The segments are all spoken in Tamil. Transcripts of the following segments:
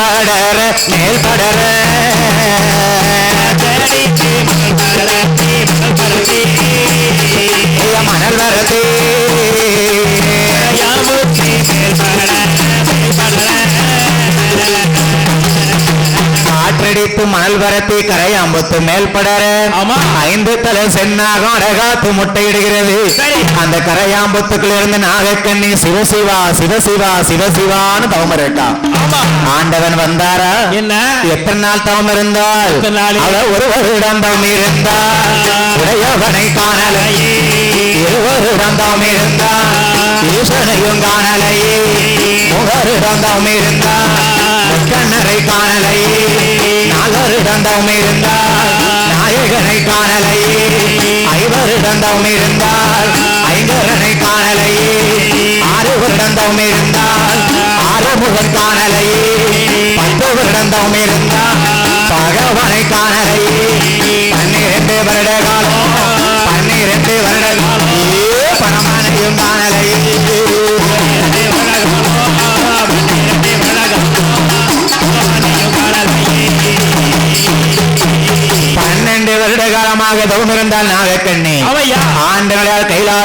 படர மேல் படர மணல் வரதே. காற்றடித்து மணல் வரத்தி கரையாம்புத்து மேல் படர. ஐந்து தலை சென்னாகம் அடகாத்து முட்டையிடுகிறது. அந்த கரையாம்புத்துக்குள்ள இருந்து நாகக்கண்ணி சிவசிவா சிவசிவா சிவசிவான்னு தவம் இருக்கா. ஆமா. ஆண்டவன் வந்தாரா? என்ன? எத்தனை நாள் தவம் இருந்தால்? ஒரு வருடம் தவம் இருந்தால். உடையவனை காணலையே. இருவருடம் தவம் இருந்தால். ஈசனையும் காணலையே. முகருடம் தவம் இருந்தால். முக்கண்ணரை காணலையே. நாகருடம் தவம் இருந்தால். நாயகனை காணலையே. ஐவருடம் தவம் இருந்தால். ஐங்கரனை காணலையே. ஆறு வருடம் தவம் இருந்தால். ஆறுமுகன் காணலையே. வருடம் தவம் பகவானை காணலையே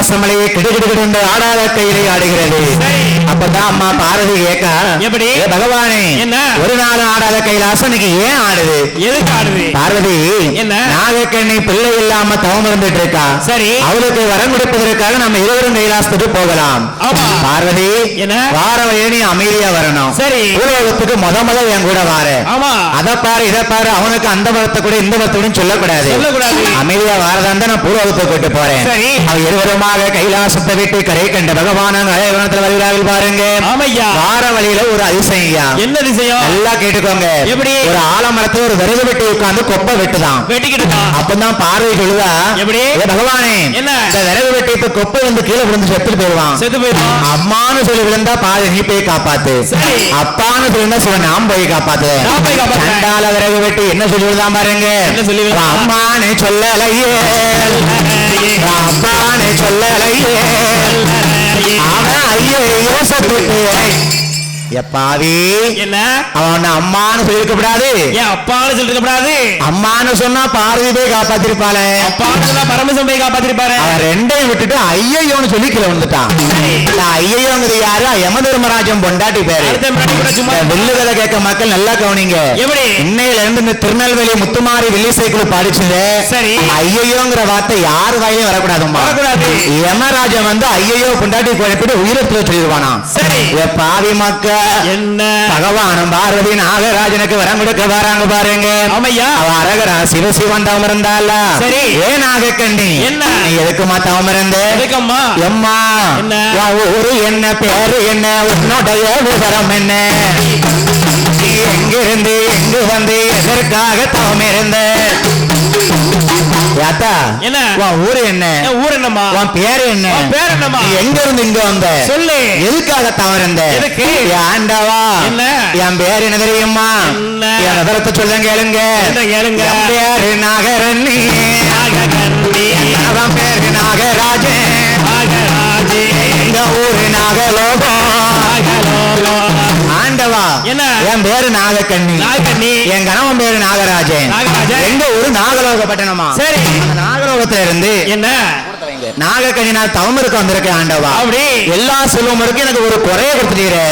ஆண்டவளால் கிடுகிடுகிடுந்து ஆடாத கையிலே ஆடுகிறது அப்பதான் அம்மா பார்வதி கேட்கா எப்படி? பகவானே என்ன? ஒரு நாள் ஆடாத கைலாசம் இன்னைக்கு ஏன் ஆடுது எதுக்கு ஆடுது பார்வதி என்ன? நாகக்கண்ணி பிள்ளை இல்லாம தவம் இருந்துட்டு இருக்கா சரி. அவளுக்கு வரம் கொடுப்பதற்காக நம்ம இருவரும் கைலாசத்துக்கு போகலாம் பார்வதி என்ன? வார வழியே அமைதியா வரணும் சரி. உலகத்துக்கு முத முத என் கூட வார அதை பாரு இதை பாரு அவனுக்கு அந்த பலத்தை கூட இந்த பலத்தை கூட சொல்லக்கூடாது. அமைதியா வாரதா இருந்தா நான் பூர்வகத்தை கூட்டு போறேன் சரி. இருவருமா இருவருமாக கைலாசத்தை விட்டு கரை கண்ட பகவான அழகத்தில் வருகிறார்கள் பாருங்க. ஆமையா? வார வழியில ஒரு அதிசயம் என்ன விஷயம் நல்லா கேட்டுக்கோங்க. எப்படி? ஒரு ஆலமரத்துல ஒரு விறகு வெட்டி உட்கார்ந்து கொப்பை வெட்டுதான். வெட்டிக்கிட்டு தான் அப்பதான் பார்வை சொல்லுதா எப்படி? "ஏ பகவானே என்ன? இந்த விறகு வெட்டி இப்ப கொப்பை வந்து கீழே விழுந்து செத்துட்டு போயிடுவான். செத்து போயிடும் அம்மான்னு சொல்லி விழுந்தா பாதி நீ போய் காப்பாத்து. அப்பான்னு சொல்லிருந்தா சொல்ல நான் போய் காப்பாத்து. சண்டால விறகு வெட்டி என்ன சொல்லி விழுதான் பாருங்க. என்ன சொல்லி விழுந்தான்? அம்மானே சொல்லலையே. அப்பானே சொல்லலையே. அவன் ஐயோ யோசத்துட்டு எப்பாவி என்ன? அவன் அம்மான்னு சொல்லிருக்க கூடாது ஏன் அப்பான்னு சொல்லிருக்க கூடாது அம்மான்னு சொன்னா பார்வதி போய் காப்பாத்திருப்பாளே. அப்பான்னு சொன்னா பரமசம் போய் காப்பாத்திருப்பாரு. அவன் ரெண்டையும் விட்டுட்டு ஐயோன்னு சொல்லி கீழே வந்துட்டான் ஐயோங்கிறது யாரு? யம தர்மராஜன் பொண்டாட்டி பேரு. அடுத்த முன்னாடி கூட சும்மா இந்த வில்லு கதை கேட்க மக்கள் நல்லா கவனிங்க. எப்படி? இன்னையில இருந்து இந்த திருநெல்வேலி முத்துமாரி வில்லி சைக்கிள் படிச்சது சரி. ஐயோங்கிற வார்த்தை யார் வாயிலும் வரக்கூடாதும்மா. வரக்கூடாது. யமராஜன் வந்து ஐயோ பொண்டாட்டி குழப்பிட்டு உயிரத்துல சொல்லிடுவானா சரி. பாவி மக்க என்ன? பகவானும் பார்வதி நாகராஜனுக்கு வரம் கொடுக்க வராங்க பாருங்க. ஆமையா? அவ அரகரா சிவசிவன் தவம் இருந்தால சரி. ஏன் நாகக்கண்ணி? என்ன? எதுக்குமா தவம் இருந்த எதுக்கம்மா? எம்மா என்ன? ஊரு என்ன பேரு என்ன உன்னுடைய விவரம் என்ன? எங்கிருந்து எங்கு வந்து எதற்காக தவம் யாத்தா என்ன? உன் ஊரு என்ன என் ஊர் என்னம்மா உன் பேரு என்ன பேர் என்னம்மா? எங்க இருந்து இங்க வந்த சொல்லு எதுக்காக எதுக்கு? என் ஆண்டவா என்ன? என் பேர் என்ன தெரியுமா? என் விவரத்தை சொல்ல கேளுங்க கேளுங்க? பேரு நாகரண்ணி நாககன்னி, அவன் பேரு நாகராஜன் நாகராஜே, எங்க ஊரு நாகலோகம். என்ன? என் பேரு நாகக்கண்ணி. நாகக்கன்னி. என் கணவன் பேரு நாகராஜன். நாகராஜன். எங்க ஊரு நாகலோக பட்டணமா சரி. நாகலோகத்துல இருந்து என்ன? நாகக்கண்ணி நான் தவம் இருக்க வந்திருக்கேன் ஆண்டவா. அப்படி. எல்லா செல்வம் இருக்கு எனக்கு ஒரு குறைய கொடுத்துட்டீரே.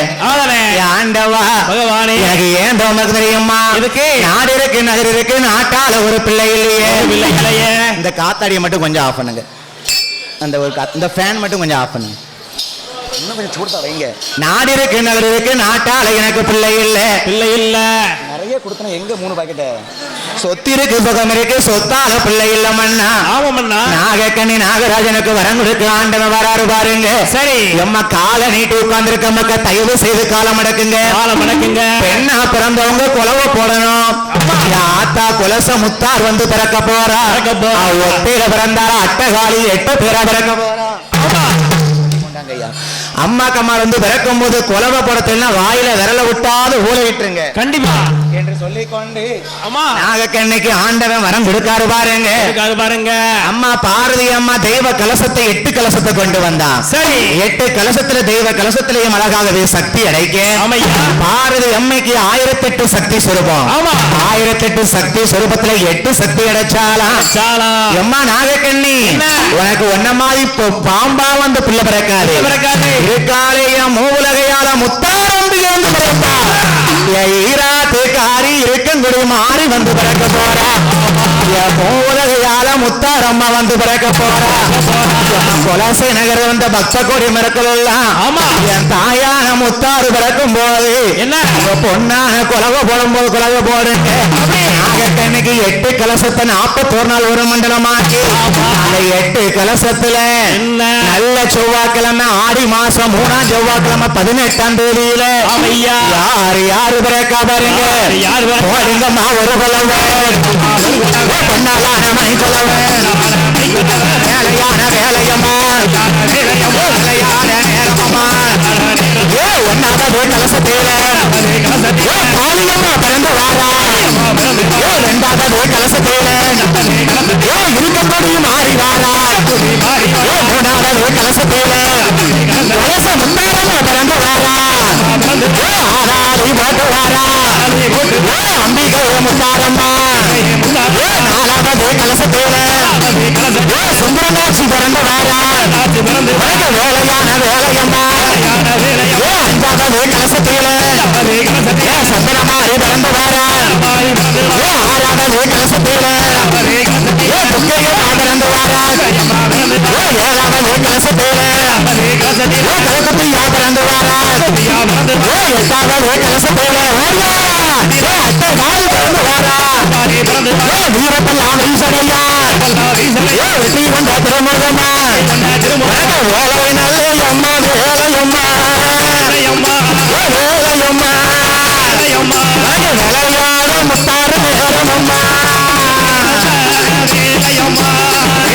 ஆண்டவா பகவானே. எனக்கு ஏன் தவம் இருக்கு தெரியுமா? எதுக்கு? நாடு இருக்கு நகர் இருக்கு நாட்டால ஒரு பிள்ளை இல்லையே. இல்லையே. இந்த காத்தாடியை மட்டும் கொஞ்சம் ஆஃப் பண்ணுங்க. அந்த ஒரு இந்த ஃபேன் மட்டும் கொஞ்சம் ஆஃப் பண்ணுங்க. இன்னும் கொஞ்சம் சூடா வைங்க. நாடு இருக்கு நகர் இருக்கு நாட்டால எனக்கு பிள்ளை இல்ல. பிள்ளை இல்ல. நிறைய கொடுத்தன எங்க மூணு பாக்கெட் சொத்து இருக்கு சுகம் இருக்கு சொத்தால பிள்ளை இல்ல மண்ணா ஆமாமண்ணா நாகக்கண்ணி நாகராஜனுக்கு வரம் கொடுக்க ஆண்டவன் வராரு பாருங்க. சரி. எம்மா காலை நீட்டி உட்கார்ந்திருக்க மக்க தயவு செய்து காலம் அடக்குங்க. காலம் மடக்குங்க பெண்ணா பிறந்தவங்க குலவ போடணும். ஆத்தா குலச முத்தார் வந்து பிறக்க போறா. ஒத்தையில பிறந்தாரா அட்டகாளி எட்ட பேரா பிறக்க போறா. ஆமா அம்மா கம்மா வந்து பிறக்கும் போது குலவ போடத்தில்னா வாயில விரல விட்டாது ஊழ விட்டுருங்க. கண்டிப்பா. என்று சொல்லிக்கொண்டு ஆமா நாகக்கண்ணுக்கு ஆண்டவன் வரம் கொடுக்காரு பாருங்க. இருக்காது பாருங்க. அம்மா பாரதி அம்மா தெய்வ கலசத்தை எட்டு கலசத்தை கொண்டு வந்தான். சரி. எட்டு கலசத்துல தெய்வ கலசத்திலேயும் அழகாகவே சக்தி அடைக்க. பாரதி அம்மைக்கு ஆயிரத்தெட்டு சக்தி சுரூபம். ஆமா. ஆயிரத்தெட்டு சக்தி சுரூபத்துல எட்டு சக்தி அடைச்சாலாம் சாலா எம்மா நாகக்கண்ணி என்ன? உனக்கு ஒன்ன மாதிரி இப்போ பாம்பா வந்து பிள்ளை பிறக்காது. பிறக்காது. இருக்காளைய மூவுலகையால முத்தாரம்பி வந்து பிறப்பா என் ஈராத்து காரி இருக்கங்குடி மாறி வந்து பிறக்க போறா என் மூவுலகையால முத்தாரம்மா வந்து பிறக்க போறா கொலசை நகர் வந்த பக்த கொடி மிரக்கல் எல்லாம் ஆமா. என் தாயான முத்தாறு பிறக்கும் போது என்ன? பொண்ணான குலக போடும்போது குலக போடுங்க நாகக்கண்ணுக்கு எட்டு கலசத்தை நாற்பத்தோரு நாள் ஒரு மண்டலமாக்கி அந்த எட்டு கலசத்துல என்ன? நல்ல செவ்வாய்க்கிழமை ஆடி மாசம் மூணாம் செவ்வாய்க்கிழமை பதினெட்டாம் தேதியில. யாரு யாரு பிறக்கா பாருங்க? போடுங்கம்மா ஒரு மணி வேலையான வேலையம்மா. வேலையான நேரமம்மா ஏ ஒன்னாவது கலசத்தேல ஏ காளியம்மா பிறந்து வாரா ஏ ரெண்டாவது கலசத்தேல ஏ இருக்கக்கூடிய மாறி வாரா கலச பிறந்து வாரா போட்டு வாரா அம்பிகை முத்தாரம்மா. நாலாவது கலசத்தேல சுந்தரநாட்சி பிறந்து வாரா வேலையான வேலையம்மா. அஞ்சாவது சந்தனமாரி வாரா ஆறாவது வாரா ஏழாவது கலசத்தேல வாரா எட்டாவது வீரப்பெல்லாம் ஈசனையா ஏ வெற்றி வந்த திருமுகமா உனக்கு வேலை நல்ல அம்மா வேலையம்மா ஏ வேலையம்மா உனக்கு வேலையான முத்தாறு வேலையம்மா வேலையம்மா ஏ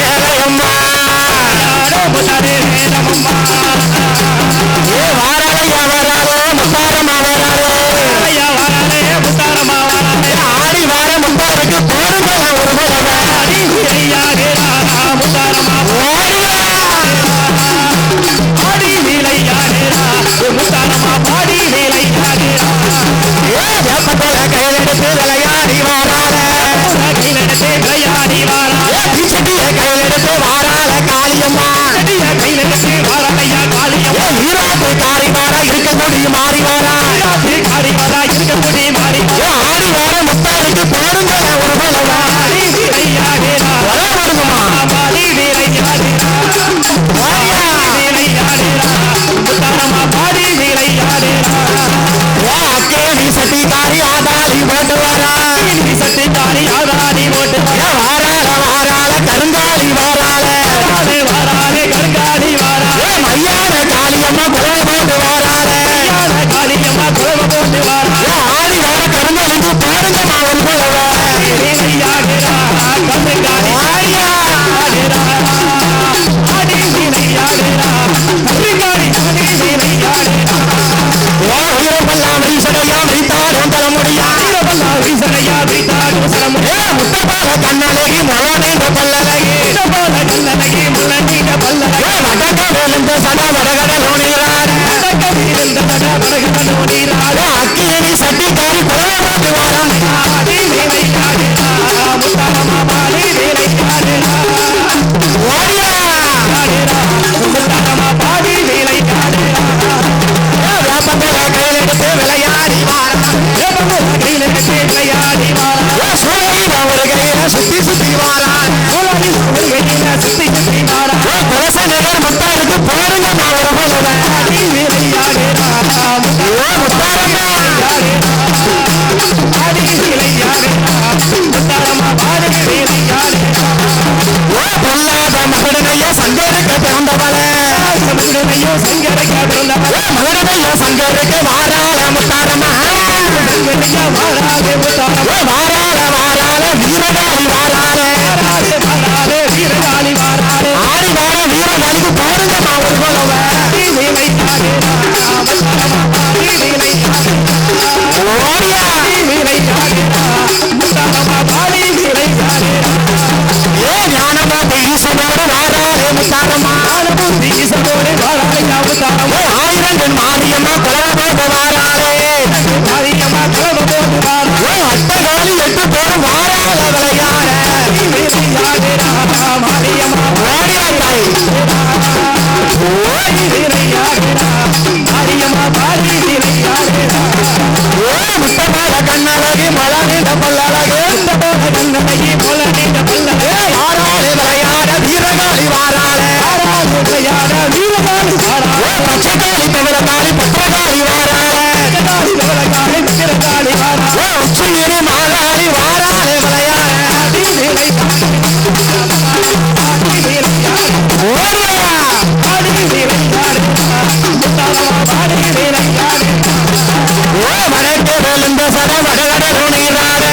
வடக்கு சட வடகட துணிராடே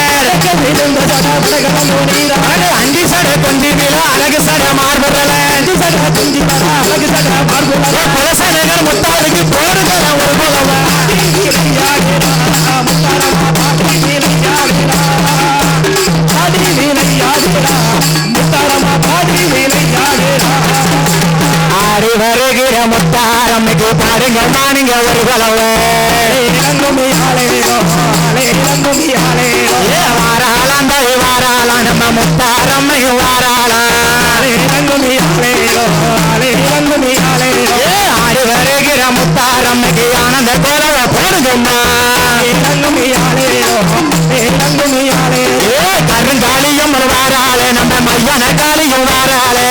விழுந்த சட விலகலம் நீரா சட கொஞ்சி விழ அழகு சட மார்புகள சட குஞ்சி அழகு சட முத்தாருக்கு போடுகிற ஒரு புலவா முத்தாரமா வருகிற முத்தாரம்மைக்கு பாருங்க மானுங்க ஒரு புலவ இளங்குமி ஆலேரோ இளங்குமி வாராளாம் தாய் வாராளாம் நம்ம முத்தாரம்மை வாராளா ஆலே இளங்குமி இளங்குமி ஆடி வருகிற முத்தாரம்மைக்கு ஆனந்த கோலவ போடுங்கம்மா இளங்குமி இளங்குமி கருங்காலியும் வாராளே நம்ம மையான காலியும் வாராளே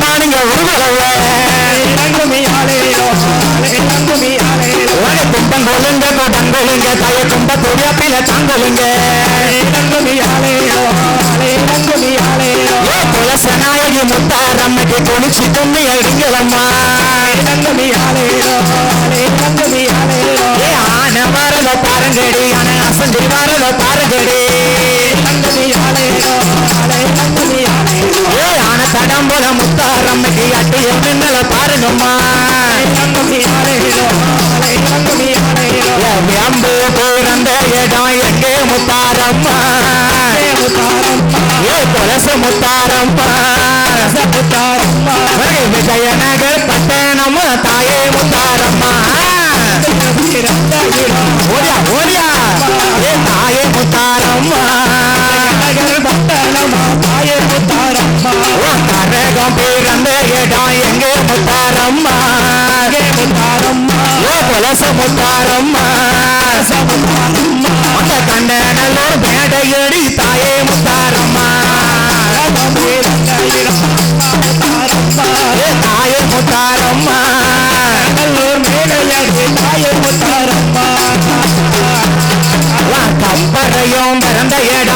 பாடுங்கம்மா நீங்க ஒரு கும்பம் கொள்ளுங்க கூட்டம் கொள்ளுங்க தய கும்ப துடியப்பில ஏ குலசநாயகி முத்தாரம்மைக்கு குளிச்சு கும்மி அடிங்களம்மா ஆன வரத பாருங்கடி ஆன அசந்தி வரத பாருங்கடி தடம்புல முத்தாரம்மைக்கு அட்டிய மின்னல பாருங்கம்மா அம்பு பிறந்த இடம் எங்கே முத்தாரம்மா ஏ முத்தாரம்மா முத்தாரம்மா முத்தாரம்மா ஏ முத்தாரம்மா. ஏ குலச முத்தாரம்மா முத்தாரம்மா அந்த கண்டனல்லூர் மேடையடி தாயே முத்தாரம்மா. தாயே முத்தாரம்மா. நல்லூர் மேடையடி தாயே முத்தாரம்மா. வா, கம்பரையும் பிறந்த இடம்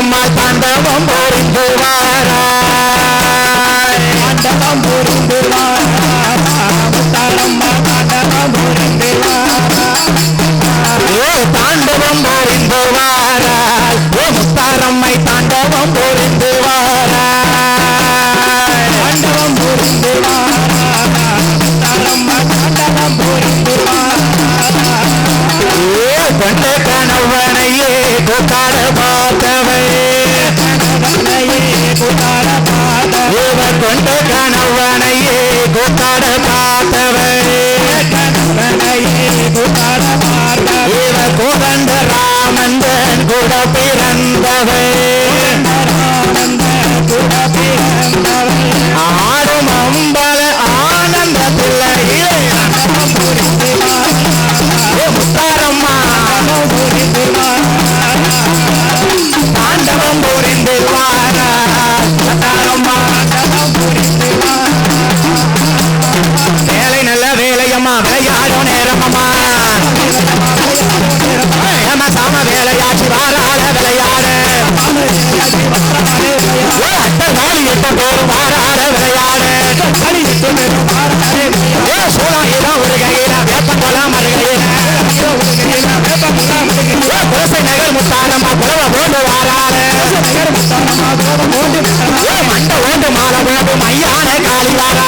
முத்தாரம்மா தாண்டவம் கொண்ட கணவனையே கூத்தாட பார்த்தவை கணவனையே குதார பாத கோதண்ட ராமந்தன் கூட பிறந்தவை சாமா விளையாடும் நேரமம்மா நம்ம சாம வேலையாட்சி வாராள விளையாடு அட்டை தாலி எட்ட போரும் வாராள விளையாடு சோளம் இதான் ஒரு கையில வேப்பங்குளம் அருகையில கோசை நகர் முத்தானம்மா புலவ போண்டு வாராளு மண்ட ஓண்டு மாலை போடும் ஐயான காலி வாரா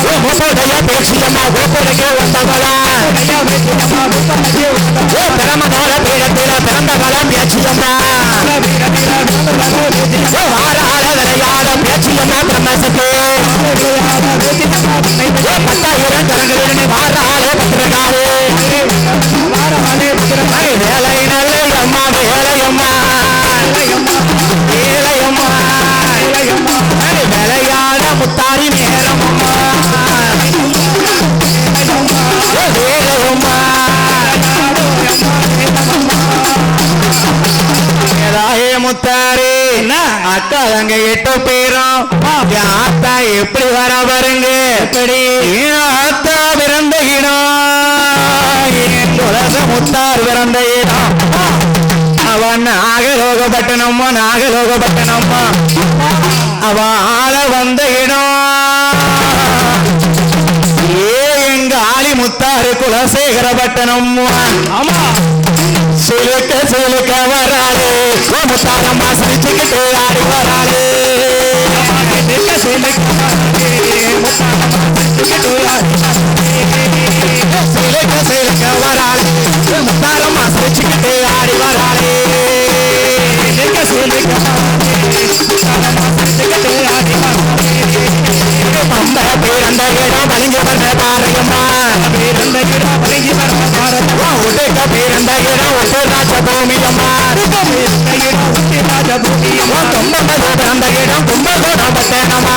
கொண்டவளா மூப்படைய பேச்சியம்மா கோப்படைக்கு வந்தவளா ஓ பிரமதோர பீடத்தில பிறந்தவள பேச்சியம்மா ஓ வாராள விளையாட பேச்சியம்மா பிரம்மசத்து ஓ பத்தாயிரம் கரங்களில் வாராள பத்திரகாலே வேலை நல்ல அம்மா வேலையம்மா வேலையம்மா விளையாட அங்க எட்டு பேரும். ஆத்தா எப்படி வர பாருங்க. எப்படி? ஆத்தா பிறந்த இடம் துளச முத்தார் பிறந்த இடம் அவன் நாகலோகப்பட்டனம்மா நாகலோகப்பட்டனம்மா. அவ ஆள வந்த இடம் ஏ எங்க ஆளி முத்தாறு குலசேகரப்பட்டனம்மா. ஆமா. சிலுக்க சிலுக்க வராளே ஓ முத்தாரம்மா சிரிச்சுக்கிட்டு ஆடி வராளே சிலுக்க சிலுக்க வராளே ஓ முத்தாரம்மா சிரிச்சுக்கிட்டு ஆடி வராளே பிறந்த இடம் வலிங்க வந்த பாறையம்மா ஓ உடுக்க பிறந்த இடம் ஒட்டு ராஜ பூமியம்மா ஓ தொம்பது பிறந்த இடம் கும்பகோணம் பட்டணமா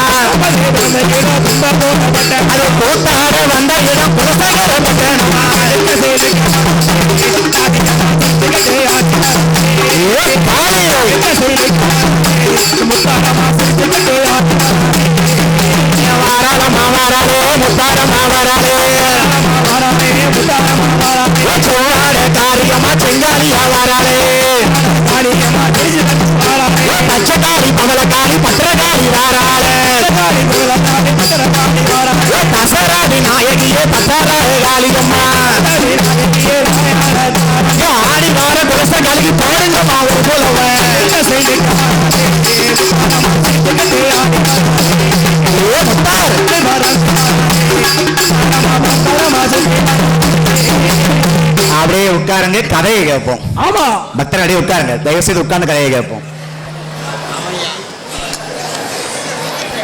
அது கூத்தாட வந்த இடம் குலசேகர பட்டணமா ஏ பாரு வாராளம்மா வாராளே முத்தாரம்மா வாராளே சோழாட காரியமா செங்காலியா வாராளே உட்காருங்க கதையை கேட்போம். ஆமா. பக்தர் அப்படியே உட்காருங்க தயவு செய்து உட்கார்ந்து கதையை கேட்போம்.